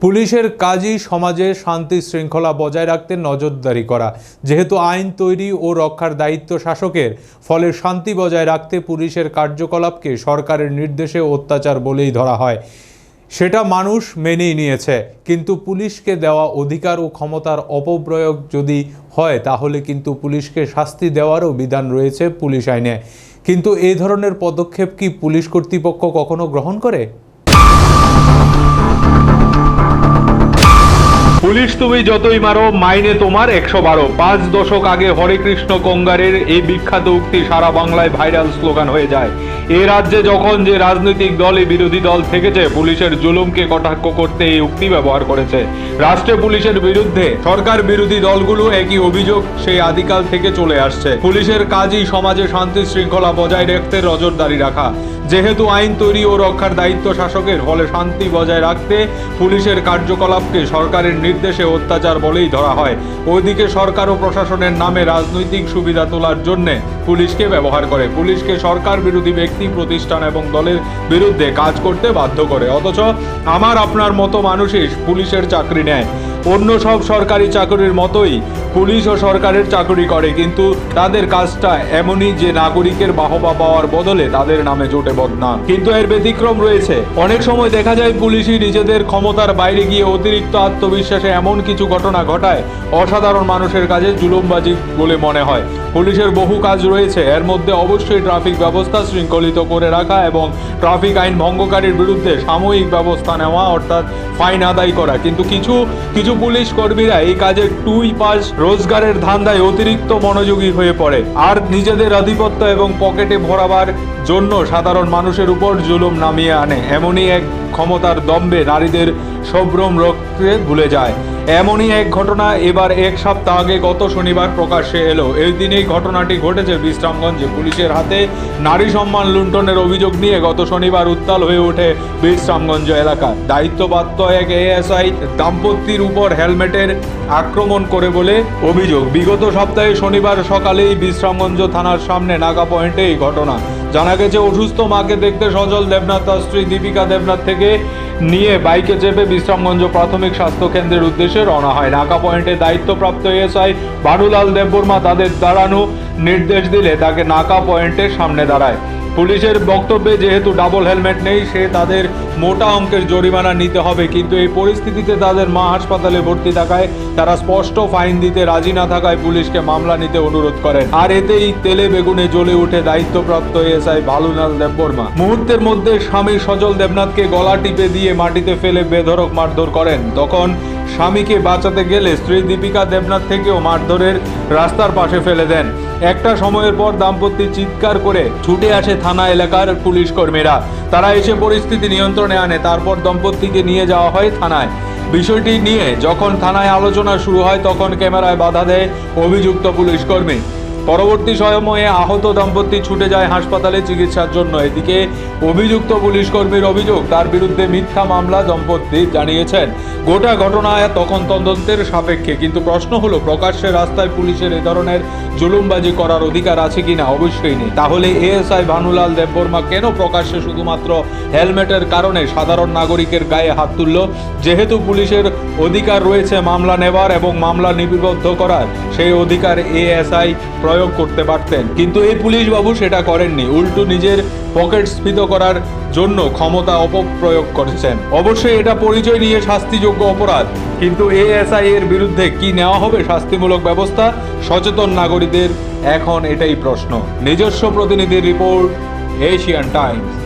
পুলিশের কাজই সমাজে শান্তি শৃঙ্খলা বজায় রাখতে নজরদারি করা। যেহেতু আইন তৈরি ও রক্ষার দায়িত্ব শাসকের, ফলে শান্তি বজায় রাখতে পুলিশের কার্যকলাপকে সরকারের নির্দেশে অত্যাচার বলেই ধরা হয়। সেটা মানুষ মেনেই নিয়েছে, কিন্তু পুলিশকে দেওয়া অধিকার ও ক্ষমতার অপপ্রয়োগ যদি হয়, তাহলে কিন্তু পুলিশকে শাস্তি দেওয়ারও বিধান রয়েছে পুলিশ আইনে। কিন্তু এই ধরনের পদক্ষেপ কি পুলিশ কর্তৃপক্ষ কখনো গ্রহণ করে? পুলিশ তুমি যতই মারো, মাইনে তোমার একশো বারো। পাঁচ দশক আগে হরে কৃষ্ণ কঙ্গারের এই বিখ্যাত উক্তি সারা বাংলায় ভাইরাল স্লোগান হয়ে যায়। এ রাজ্যে যখন যে রাজনৈতিক দলে বিরোধী দল থেকেছে, পুলিশের জুলুমকে কটাক্ষ করতে এই উক্তি ব্যবহার করেছে। রাষ্ট্রে পুলিশের বিরুদ্ধে সরকার বিরোধী দলগুলো একই অভিযোগ সেই আদিকাল থেকে চলে আসছে। পুলিশের কাজই সমাজে শান্তি শৃঙ্খলা বজায় রাখতে নজরদারি রাখা। যেহেতু আইন তৈরি ও রক্ষার দায়িত্ব শাসকের, ফলে শান্তি বজায় রাখতে পুলিশের কার্যকলাপকে সরকারের নির্দেশে অত্যাচার বলেই ধরা হয়। ওইদিকে সরকার ও প্রশাসনের নামে রাজনৈতিক সুবিধা তোলার জন্য পুলিশকে ব্যবহার করে। পুলিশকে সরকার বিরোধী ব্যক্তি প্রতিষ্ঠান এবং দলের বিরুদ্ধে কাজ করতে বাধ্য করে। অথচ আমার আপনার মতো মানুষই পুলিশের চাকরি নেয়। অন্য সব সরকারি চাকরির মতোই পুলিশ ও সরকারের চাকরি করে, কিন্তু তাদের কাজটা এমনই যে নাগরিকের বাহবা পাওয়ার বদলে তাদের নামে জোটে বদনাম। কিন্তু এর ব্যতিক্রম রয়েছে। অনেক সময় দেখা যায় পুলিশই নিজেদের ক্ষমতার বাইরে গিয়ে অতিরিক্ত আত্মবিশ্বাসে এমন কিছু ঘটনা ঘটায়, অসাধারণ মানুষের কাজে জুলুমবাজি বলে মনে হয়। পুলিশের বহু কাজ রয়েছে, এর মধ্যে অবশ্যই ট্রাফিক ব্যবস্থা শৃঙ্খলিত করে রাখা এবং ট্রাফিক আইন ভঙ্গকারীর বিরুদ্ধে সাময়িক ব্যবস্থা নেওয়া, অর্থাৎ ফাইন আদায় করা। কিন্তু কিছু কিছু পুলিশ কর্মীরা এই কাজে টুই পাস রোজগারের ধান্দায় অতিরিক্ত মনোযোগী হয়ে পড়ে। আর নিজেদের আধিপত্য এবং পকেটে ভরাবার জন্য সাধারণ মানুষের উপর জুলুম নামিয়ে আনে। এমনই এক ক্ষমতার দম্বে নারীদের সব্রম রক্তে ভুলে যায়। এমনই এক ঘটনা এবার এক সপ্তাহ আগে গত শনিবার প্রকাশ্যে এলো। এই দিনেই ঘটনাটি ঘটেছে বিশ্রামগঞ্জে। পুলিশের হাতে নারী সম্মান লুণ্ঠনের অভিযোগ নিয়ে গত শনিবার উত্তাল হয়ে ওঠে বিশ্রামগঞ্জ এলাকা। দায়িত্বপ্রাপ্ত এক এএসআই দাম্পত্যের উপর হেলমেটের আক্রমণ করে বলে অভিযোগ। বিগত সপ্তাহে শনিবার সকালেই বিশ্রামগঞ্জ থানার সামনে নাগা পয়েন্টে এই ঘটনা। জানা গেছে, অসুস্থ মাকে দেখতে সজল দেবনাথ তার স্ত্রী দীপিকা দেবনাথ থেকে নিয়ে বাইকে চেপে বিশ্রামগঞ্জ প্রাথমিক স্বাস্থ্য কেন্দ্রের উদ্দেশ্যে রওনা হয়। নাকা পয়েন্টে দায়িত্বপ্রাপ্ত এসআই বারুলাল দেববর্মা তাদের দাঁড়ানো নির্দেশ দিলে তাকে নাকা পয়েন্টের সামনে দাঁড়ায়। পুলিশের বক্তব্যে যেহেতু ডাবল হেলমেট নেই, সে তাদের মোটা অঙ্কের জরিমানা নিতে হবে। কিন্তু এই পরিস্থিতিতে তাদের মা হাসপাতালে ভর্তি থাকায় তারা স্পষ্ট ফাইন দিতে রাজি না থাকায় পুলিশকে মামলা নিতে অনুরোধ করেন। আর এতেই তেলে বেগুনে জ্বলে উঠে দায়িত্বপ্রাপ্ত এসআই ভালুনাল দেববর্মা। মুহূর্তের মধ্যে স্বামী সজল দেবনাথকে গলা টিপে দিয়ে মাটিতে ফেলে বেধড়ক মারধর করেন। তখন স্বামীকে বাঁচাতে গেলে স্ত্রী দীপিকা দেবনাথ থেকেও মারধরের রাস্তার পাশে ফেলে দেন। একটা সময়ের পর দাম্পত্য চিৎকার করে ছুটে আসে থানা এলাকার পুলিশ কর্মীরা তারা এসে পরিস্থিতি নিয়ন্ত্রণে আনে, তারপর দম্পতিকে নিয়ে যাওয়া হয় থানায়। বিষয়টি নিয়ে যখন থানায় আলোচনা শুরু হয়, তখন ক্যামেরায় বাধা দেয় অভিযুক্ত পুলিশ কর্মী পরবর্তী সময়ে আহত দম্পতি ছুটে যায় হাসপাতালে চিকিৎসার জন্য। এদিকে অভিযুক্ত পুলিশ কর্মীর অভিযোগ, তার বিরুদ্ধে মিথ্যা মামলা দম্পতি জানিয়েছেন। গোটা ঘটনায় তখন তদন্তের সাপেক্ষে, কিন্তু প্রশ্ন হলো, প্রকাশ্যে রাস্তায় পুলিশের এ ধরনের জুলুমবাজি করার অধিকার আছে কিনা? অবশ্যই নেই। তাহলে এএসআই ভানুলাল দেববর্মা কেন প্রকাশ্যে শুধুমাত্র হেলমেটের কারণে সাধারণ নাগরিকের গায়ে হাত তুলল? যেহেতু পুলিশের অধিকার রয়েছে মামলা নেবার এবং মামলা নিবিবদ্ধ করার, সেই অধিকার এএসআই প্রয়োগ করতে পারতেন। কিন্তু এই পুলিশ বাবু সেটা করেননি। উল্টো নিজের পকেট স্ফীত করার জন্য ক্ষমতা অপপ্রয়োগ করেছেন। অবশ্যই এটা পরিচয় নিয়ে শাস্তিযোগ্য অপরাধ। কিন্তু এএসআই এর বিরুদ্ধে কি নেওয়া হবে শাস্তিমূলক ব্যবস্থা? সচেতন নাগরিকদের এখন এটাই প্রশ্ন। নিজস্ব প্রতিনিধির রিপোর্ট, এশিয়ান টাইমস।